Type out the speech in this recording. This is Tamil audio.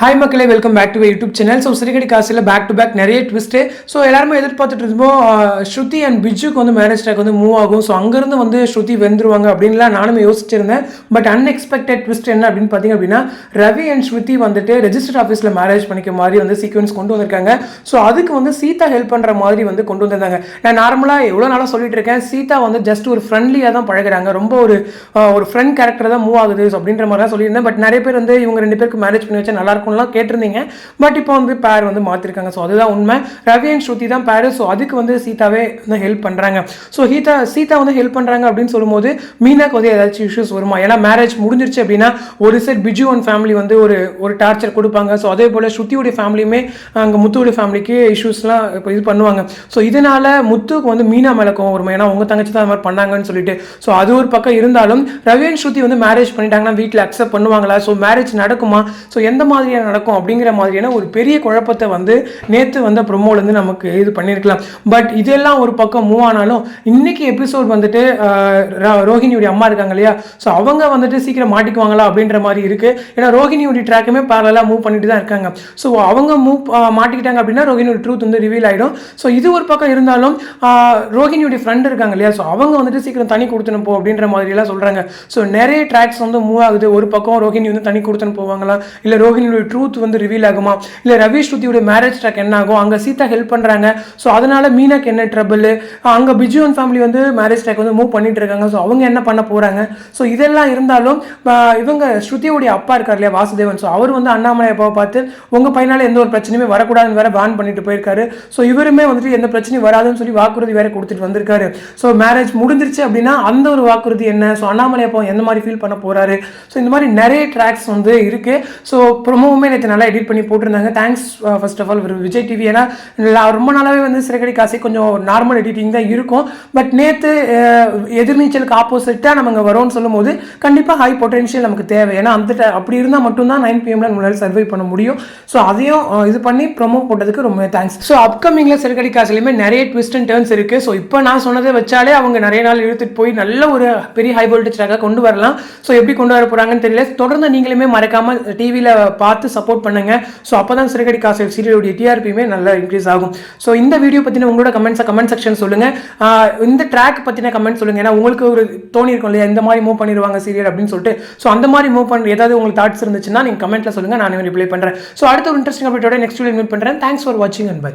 ஹாய் மக்களே welcome back to YouTube channel so சிறுகடி காசில் பேக் டு பேக் நிறைய ட்விஸ்ட்டு ஸோ எல்லாருமே எதிர்பார்த்துட்டு இருந்தோம் ஸ்ருதி அண்ட் பிஜுக்கு வந்து மேரேஜ் ட்ராக் வந்து மூவ் ஆகும். ஸோ அங்கேருந்து வந்து ஸ்ருதி வெந்துருவாங்க அப்படின்லாம் நானும் யோசிச்சிருந்தேன். பட் அன்எக்ஸ்பெக்டட் ட்விஸ்ட் என்ன அப்படின்னு பார்த்தீங்க அப்படின்னா ரவி அண்ட் ஸ்ருதி வந்துட்டு ரெஜிஸ்டர் ஆஃபீஸில் மேரேஜ் பண்ணிக்க மாதிரி வந்து சீக்வன்ஸ் கொண்டு வந்திருக்காங்க. ஸோ அதுக்கு வந்து சீதா ஹெல்ப் பண்ணுற மாதிரி வந்து கொண்டு வந்திருந்தாங்க. நான் நார்மலாக எவ்வளோ நாளாக சொல்லிட்டு இருக்கேன். சீதா வந்து ஜஸ்ட் ஒரு ஃப்ரெண்ட்லியாக தான் பழகுறாங்க. ரொம்ப ஒரு ஒரு ஃப்ரெண்ட் கேரக்டர் தான் மூவ் ஆகுது அப்படின்ற மாதிரி தான் சொல்லியிருந்தேன். பட் நிறைய பேர் வந்து இவங்க ரெண்டு பேருக்கு மேரேஜ் பண்ணி வச்சா நல்லா இருக்கும்லாம் கேட்டிருந்தீங்க. பட் இப்போ வந்து பேர் வந்து மாற்றிருக்காங்க ஸோ அதுதான் உண்மை. ரவி அண்ட் ஸ்ருதி தான் பேர் ஸோ அதுக்கு வந்து சீதாவே வந்து ஹெல்ப் பண்ணுறாங்க ஸோ ஹீதா சீதா வந்து ஹெல்ப் பண்ணுறாங்க அப்படின்னு சொல்லும்போது மீனாக்கு வந்து ஏதாச்சும் இஷ்யூஸ் வருமா? ஏன்னா மேரேஜ் முடிஞ்சிருச்சு அப்படின்னா ஒரு செட் பிஜு அண்ட் ஃபேமிலி வந்து ஒரு ஒரு டார்ச்சர் கொடுப்பாங்க. ஸோ அதே போல் ஸ்ருதியுடைய ஃபேமிலியுமே அங்கே முத்துவுடைய ஃபேமிலிக்கு இஷ்யூஸ்லாம் இப்போ இது பண்ணுவாங்க. ஸோ இதனால முத்துக்கு வந்து மீனா மேலே கோவம் வரும்? ஏன்னா உங்கள் தங்கச்சி தான் அது மாதிரி பண்ணாங்கன்னு சொல்லிட்டு. ஸோ அது ஒரு பக்கம் இருந்தாலும் ரவி அண்ட் ஸ்ருதி வந்து மேரேஜ் பண்ணிட்டாங்கன்னா வீட்டில் அக்செப்ட் பண்ணுவாங்களா? ஸோ மேரேஜ் நடக்குமா? ஸோ எந்த மாதிரியான நடக்கும் அப்படிங்கிற மாதிரியான ஒரு பெரிய குழப்பத்தை வந்து நேற்று வந்த ப்ரொமோலேருந்து நமக்கு இது பண்ணியிருக்கலாம் பட் இதெல்லாம் ஒரு பக்கம் மூவ் ஆனாலும் இன்னைக்கு எபிசோட் வந்துட்டு ரோஹிணியுடைய அம்மா இருக்காங்க இல்லையா? ஸோ அவங்க வந்துட்டு சீக்கிரம் மாட்டிக்குவாங்களா அப்படின்ற மாதிரி இருக்கு. ஏன்னா ரோஹிணியுடைய ட்ராக்குமே பேரலாக மூவ் பண்ணிட்டு தான் இருக்காங்க. ஸோ அவங்க மூவ் மாட்டிக்கிட்டாங்க அப்படின்னா ரோஹிணியோட ட்ரூத் வந்து ரிவீல் ஆகிடும் ஸோ இது ஒரு பக்கம் இருந்தாலும் ரோஹிணியுடைய ஃப்ரெண்ட் இருக்காங்க இல்லையா? ஸோ அவங்க வந்துட்டு சீக்கிரம் தனி கொடுத்துன்னு போ அப்படின்ற மாதிரிலாம் சொல்கிறாங்க ஸோ நிறைய ட்ராக்ஸ் வந்து மூவ் ஆகுது. ஒரு பக்கம் ரோஹிணி வந்து தனி கொடுத்துன்னு போவாங்களா? இல்லை ரோஹிணியுடைய ட்ரூத் வந்து ரிவீல் ஆகுமா? இல்லை ரவி ஸ்ருதியோட மேரேஜ் ட்ராக் என்ன ஆகும்? அங்கே சீதா ஹெல்ப் பண்ணுறாங்க ஸோ அதனால மீனாக்கு என்ன ட்ரபிள் அங்கே பிஜு அண்ட் ஃபேமிலி வந்து மேரேஜ் ட்ராக் வந்து மூவ் பண்ணிட்டு இருக்காங்க. ஸோ அவங்க என்ன பண்ண போகிறாங்க ஸோ இதெல்லாம் இருந்தாலும் இவங்க ஸ்ருதியோடைய அப்பா இருக்கார் இல்லையா வாசுதேவன். ஸோ அவர் வந்து அண்ணாமலை அப்பாவை பார்த்து உங்கள் பையனால் எந்த ஒரு பிரச்சனையுமே வரக்கூடாதுன்னு வேற பேன் பண்ணிட்டு போயிருக்காரு. ஸோ இவருமே வந்துட்டு எந்த பிரச்சனையும் வராதுன்னு சொல்லி வாக்குறுதி வேற கொடுத்துட்டு வந்திருக்காரு. ஸோ மேரேஜ் முடிஞ்சிருச்சு அப்படின்னா அந்த ஒரு வாக்குறுதி என்ன? ஸோ அண்ணாமலை அப்பா எந்த மாதிரி ஃபீல் பண்ண போகிறாரு ஸோ இந்த மாதிரி நிறைய ட்ராக்ஸ் வந்து இருக்குது ஸோ ரொம்பவுமே நேற்று நல்லா எடிட் பண்ணி போட்டிருந்தாங்க. Thanks first of all Vijay TV ஏன்னா ரொம்ப நாளாகவே வந்து சிறகடி காசி கொஞ்சம் நார்மல் எடிட்டிங் தான் இருக்கும். பட் நேற்று uh, எதிர்நீச்சலுக்கு ஆப்போசிட்டாக நம்ம இங்கே வரோம்னு சொல்லும்போது கண்டிப்பாக ஹை பொட்டென்ஷியல் நமக்கு தேவை. ஏன்னா அந்த அப்படி இருந்தால் மட்டும்தான் நைன் பிஎம்ல நம்மளால் சர்வை பண்ண முடியும். ஸோ அதையும் uh, இது பண்ணி ப்ரொமோ போட்டதுக்கு ரொம்ப தேங்க்ஸ் ஸோ அப்கமிங்கில் சிறகடி காசுலையுமே நிறைய ட்விஸ்ட் அண்ட் டேர்ன்ஸ் இருக்குது ஸோ இப்போ நான் சொன்னதை வச்சாலே அவங்க நிறைய நாள் இழுத்துட்டு போய் நல்ல ஒரு பெரிய ஹை வோல்டேஜாக கொண்டு வரலாம். ஸோ எப்படி கொண்டு வர போகிறாங்கன்னு தெரியல. தொடர்ந்து நீங்களுமே மறக்காமல் டிவியில் பார்த்து சப்போர்ட் பண்ணுங்க. ஸோ அப்போ தான் சிறகடி காசு சீரியலுடைய டிஆர்பியுமே நல்லா இன்க்ரீஸ் ஆகும். ஸோ இந்த வீடியோ பற்றின உங்களோட கமெண்ட்ஸை கமெண்ட் செக்ஷன் சொல்லுங்கள் இந்த ட்ராக் பற்றின கமெண்ட் சொல்லுங்கள் ஏன்னா உங்களுக்கு ஒரு தோணி இருக்கும் இல்லையா? இந்த மாதிரி மூவ் பண்ணிடுவாங்க சீரியல் அப்படின்னு சொல்லிட்டு. ஸோ அந்த மாதிரி மூவ் பண்ணுற ஏதாவது உங்களுக்கு தாட்ஸ் இருந்துச்சுன்னா நீங்கள் கமெண்ட்டில் சொல்லுங்கள் நான் ரிப்ளை பண்ணுறேன் ஸோ அடுத்த ஒரு இன்ட்ரெஸ்டிங் அப்டேட்டோட நெக்ஸ்ட் வீடியோ மீட் பண்ணுறேன் தேங்க்ஸ் ஃபார் வாட்சிங் அண்ட் பை